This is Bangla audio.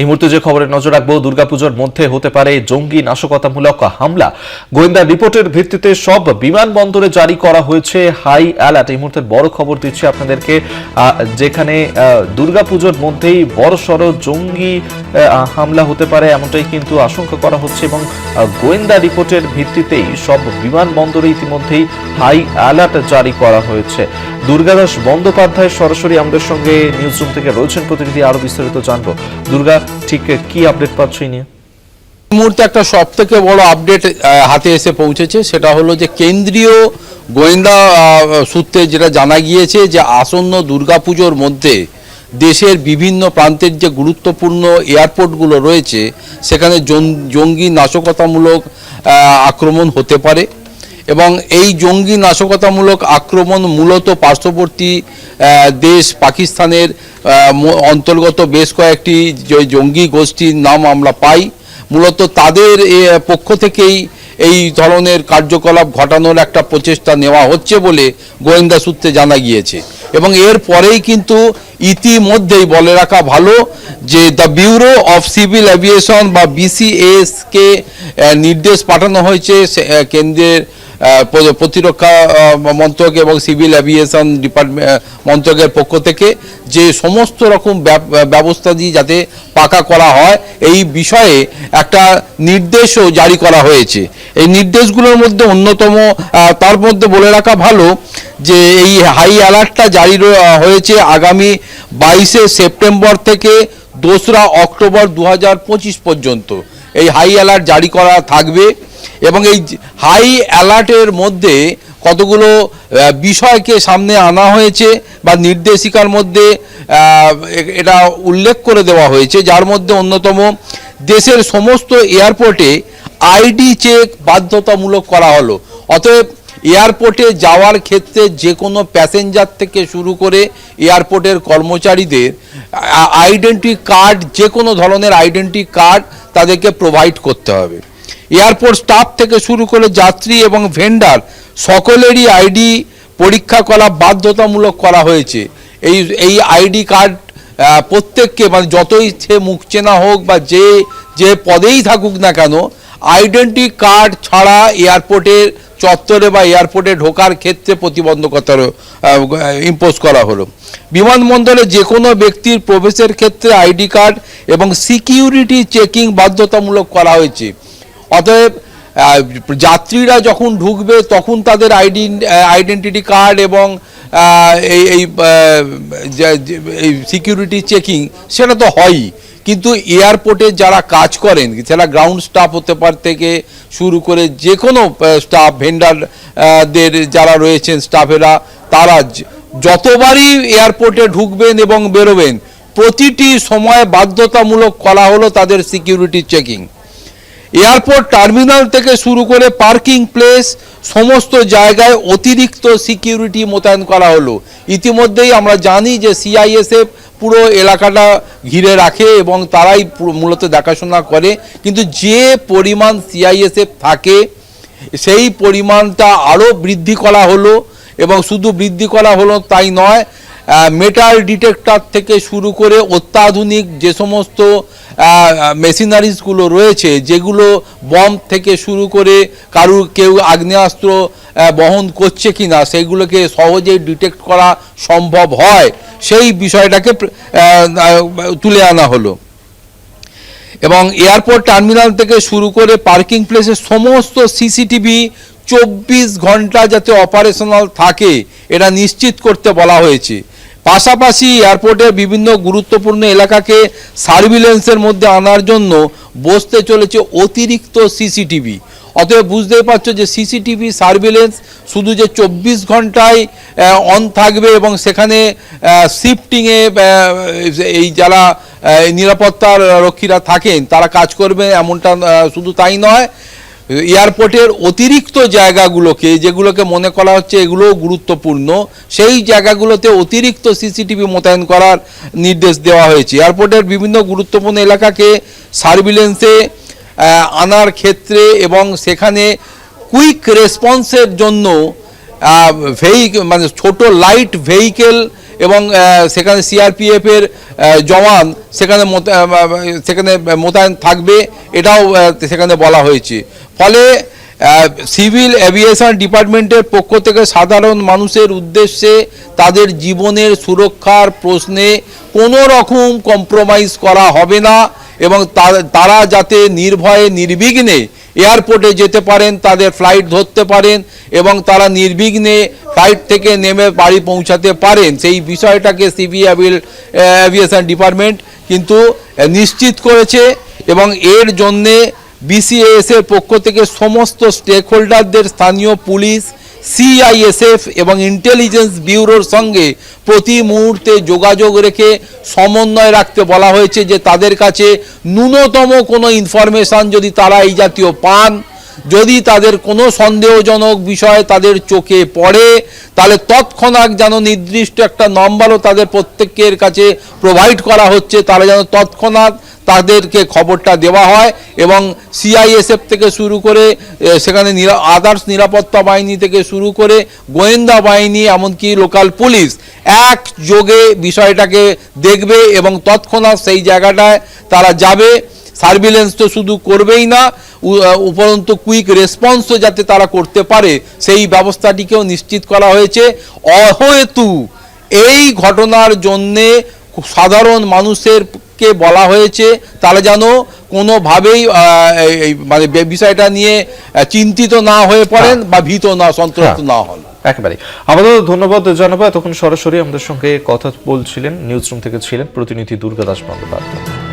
এই মুহূর্তে যে খবরে নজর রাখব, দুর্গাপুজোর মধ্যে হতে পারে জঙ্গি নাশকতামূলক হামলা। গোয়েন্দা রিপোর্টের ভিত্তিতে সব বিমানবন্দরে জারি করা হয়েছে হাই অ্যালার্ট। এই মুহূর্তে বড় খবর দিচ্ছি আপনাদেরকে যেখানে দুর্গাপুজোর মধ্যেই বড় সড় জঙ্গি হামলা হতে পারে, এমনটাই কিন্তু আশঙ্কা করা হচ্ছে এবং গোয়েন্দা রিপোর্টের ভিত্তিতেই সব বিমানবন্দরে ইতিমধ্যেই হাই অ্যালার্ট জারি করা হয়েছে। দুর্গাদাস বন্দ্যোপাধ্যায় সরাসরি আমাদের সঙ্গে নিউজ রুম থেকে রয়েছেন। প্রতিনিধি আরও বিস্তারিত জানব। দুর্গা ঠিক কি আপডেট পাচ্ছ নিয়ে? মুহূর্তে একটা সব থেকে বড় আপডেট হাতে এসে পৌঁছেছে, সেটা হলো যে কেন্দ্রীয় গোয়েন্দা সূত্রে যেটা জানা গিয়েছে যে আসন্ন দুর্গাপুজোর মধ্যে দেশের বিভিন্ন প্রান্তের যে গুরুত্বপূর্ণ এয়ারপোর্টগুলো রয়েছে, সেখানে জঙ্গি নাশকতামূলক আক্রমণ হতে পারে। এবং এই জঙ্গি নাশকতামূলক আক্রমণ মূলত পার্শ্ববর্তী দেশ পাকিস্তানের অন্তর্গত বেশ কয়েকটি জঙ্গি গোষ্ঠীর নাম আমরা পাই। মূলত তাদের পক্ষ থেকেই এই ধরনের কার্যকলাপ ঘটানোর একটা প্রচেষ্টা নেওয়া হচ্ছে বলে গোয়েন্দা সূত্রে জানা গিয়েছে। এবং এর পরেই কিন্তু ইতিমধ্যেই বলে রাখা ভালো যে the bureau of civil aviation বা বিসিএসকে নির্দেশ পাঠানো হয়েছে কেন্দ্রের প্রতিরক্ষা মন্ত্রক এবং সিভিল অ্যাভিয়েশন ডিপার্টমেন্ট মন্ত্রকের পক্ষ থেকে যে সমস্ত রকম ব্যব- ব্যবস্থা দিয়ে যাতে পাকা করা হয়, এই বিষয়ে একটা নির্দেশও জারি করা হয়েছে। এই নির্দেশগুলোর মধ্যে অন্যতম তার মধ্যে বলে রাখা ভালো যে এই হাই অ্যালার্টটা জারি হয়েছে আগামী বাইশে সেপ্টেম্বর থেকে দোসরা অক্টোবর দু হাজার পঁচিশ পর্যন্ত। এই হাই অ্যালার্ট জারি করা থাকবে। এবং এই হাই অ্যালার্টের মধ্যে কতগুলো বিষয়কে সামনে আনা হয়েছে বা নির্দেশিকার মধ্যে এটা উল্লেখ করে দেওয়া হয়েছে। যার মধ্যে অন্যতম, দেশের সমস্ত এয়ারপোর্টে আইডি চেক বাধ্যতামূলক করা হলো। অতএব এয়ারপোর্টে যাওয়ার ক্ষেত্রে যে কোনো প্যাসেঞ্জার থেকে শুরু করে এয়ারপোর্টের কর্মচারীদের আইডেন্টি কার্ড যে কোনো ধরনের আইডেন্টি কার্ড তাদেরকে প্রোভাইড করতে হবে। এয়ারপোর্ট স্টাফ থেকে শুরু করে যাত্রী এবং ভেন্ডার সকলেরই আইডি পরীক্ষা করা বাধ্যতামূলক করা হয়েছে। এই এই আইডি কার্ড প্রত্যেককে মানে যতই সে মুখ চেনা হোক বা যে যে পদেই থাকুক না কেন, আইডেন্টি কার্ড ছাড়া এয়ারপোর্টের চত্বরে বা এয়ারপোর্টে ঢোকার ক্ষেত্রে প্রতিবন্ধকতা ইম্পোজ করা হলো। বিমানবন্দরে যে কোনো ব্যক্তির প্রবেশের ক্ষেত্রে আইডি কার্ড এবং সিকিউরিটি চেকিং বাধ্যতামূলক করা হয়েছে। অতএব যাত্রীরা যখন ঢুকবে, তখন তাদের আইডি আইডেন্টিটি কার্ড এবং এই এই সিকিউরিটি চেকিং সেটা তো হয়ই। কিন্তু এয়ারপোর্টে যারা কাজ করেন সেটা গ্রাউন্ড স্টাফ হতে পার থেকে শুরু করে যে কোনো স্টাফ ভেন্ডার দের যারা রয়েছেন স্টাফেরা তারা যতবারই এয়ারপোর্টে ঢুকবেন এবং বেরোবেন, প্রতিটি সময় বাধ্যতামূলক করা হলো তাদের সিকিউরিটি চেকিং এয়ারপোর্ট টার্মিনাল থেকে শুরু করে পার্কিং প্লেস, সমস্ত জায়গায় অতিরিক্ত সিকিউরিটি মোতায়েন করা হলো। ইতিমধ্যেই আমরা জানি যে সিআইএসএফ পুরো এলাকাটা ঘিরে রাখে এবং তারাই মূলত দেখাশোনা করে। কিন্তু যে পরিমাণ সিআইএসএফ থাকে, সেই পরিমাণটা আরও বৃদ্ধি করা হলো এবং শুধু বৃদ্ধি করা হলো তাই নয় মেটাল ডিটেক্টর থেকে শুরু করে অত্যাধুনিক যে সমস্ত মেশিনারিজগুলো রয়েছে, যেগুলো বম থেকে শুরু করে কারুর কেউ আগ্নেয়াস্ত্র বহন করছে কি না সেগুলোকে সহজেই ডিটেক্ট করা সম্ভব হয়। সেই বিষয়টাকে তুলে আনা হলো। এবং এয়ারপোর্ট টার্মিনাল থেকে শুরু করে পার্কিং প্লেসের সমস্ত সিসিটিভি চব্বিশ ঘণ্টা যাতে অপারেশনাল থাকে, এটা নিশ্চিত করতে বলা হয়েছে। পাশাপাশি এয়ারপোর্টের বিভিন্ন গুরুত্বপূর্ণ এলাকাকে সার্ভিলেন্সের মধ্যে আনার জন্য বসতে চলেছে অতিরিক্ত সিসিটিভি। অতএব বুঝতেই পারছ যে সিসিটিভি সার্ভিলেন্স শুধু যে চব্বিশ ঘন্টায় অন থাকবে এবং সেখানে শিফটিংয়ে এই যারা নিরাপত্তার রক্ষীরা থাকেন, তারা কাজ করবে এমনটা শুধু তাই নয় এয়ারপোর্টের অতিরিক্ত জায়গাগুলোকে, যেগুলোকে মনে করা হচ্ছে এগুলোও গুরুত্বপূর্ণ, সেই জায়গাগুলোতে অতিরিক্ত সিসিটিভি মোতায়েন করার নির্দেশ দেওয়া হয়েছে। এয়ারপোর্টের বিভিন্ন গুরুত্বপূর্ণ এলাকাকে সার্ভিলেন্সে আনার ক্ষেত্রে এবং সেখানে কুইক রেসপন্সের জন্য ভেহিক মানে ছোট লাইট ভেহিকেল এবং সেখানে সিআরপিএফের জওয়ান সেখানে সেখানে মোতায়েন থাকবে, এটাও সেখানে বলা হয়েছে। ফলে সিভিল এভিয়েশন ডিপার্টমেন্টের পক্ষ থেকে সাধারণ মানুষের উদ্দেশ্যে তাদের জীবনের সুরক্ষার প্রশ্নে কোনো রকম কম্প্রোমাইজ করা হবে না। এবং তারা যাতে নির্ভয়ে, নির্বিঘ্নে এয়ারপোর্টে যেতে পারেন, তাদের ফ্লাইট ধরতে পারেন এবং তারা নির্বিঘ্নে ফ্লাইট থেকে নেমে বাড়ি পৌঁছাতে পারেন, সেই বিষয়টাকে সিভিল অ্যাভিয়েশন ডিপার্টমেন্ট কিন্তু নিশ্চিত করেছে এবং এর জন্যে বিসিএস এর পক্ষ থেকে সমস্ত স্টেক হোল্ডারদের স্থানীয় পুলিশ সিআইএসএফ এবং ইন্টেলিজেন্স ব্যুরোর সঙ্গে প্রতি মুহূর্তে যোগাযোগ রেখে সমন্বয় রাখতে বলা হয়েছে যে তাদের কাছে ন্যূনতম কোনো ইনফরমেশন যদি তারা এই জাতীয় পান যদি তাদের কোনো সন্দেহজনক বিষয় তাদের চোখে পড়ে, তাহলে তৎক্ষণাৎ যেন নির্দিষ্ট একটা নম্বরও তাদের প্রত্যেকের কাছে প্রোভাইড করা হচ্ছে তারা যেন তৎক্ষণাৎ তাদেরকে খবরটা দেওয়া হয় এবং সিআইএসএফ থেকে শুরু করে সেখানে আদার্স নিরাপত্তা বাহিনী থেকে শুরু করে গোয়েন্দা বাহিনী, এমনকি লোকাল পুলিশ এক যোগে বিষয়টাকে দেখবে এবং তৎক্ষণাৎ সেই জায়গাটায় তারা যাবে। সার্ভিলেন্স তো শুধু করবেই না উপরন্তু কুইক রেসপন্সও যাতে তারা করতে পারে সেই ব্যবস্থাটিকেও নিশ্চিত করা হয়েছে। অহেতু এই ঘটনার জন্যে খুব সাধারণ মানুষের কে বলা হয়েছে তারা যেন কোনোভাবেই মানে বিষয়টা নিয়ে চিন্তিত না হয়ে পড়েন বা ভীত না সন্ত্রস্ত হ্যাঁ। না হন। একেবারে আমাদের ধন্যবাদ জানাব। এতক্ষণ সরাসরি আমাদের সঙ্গে কথা বলছিলেন নিউজ রুম থেকে ছিলেন প্রতিনিধি দুর্গাদাস বন্দ্যোপাধ্যায়।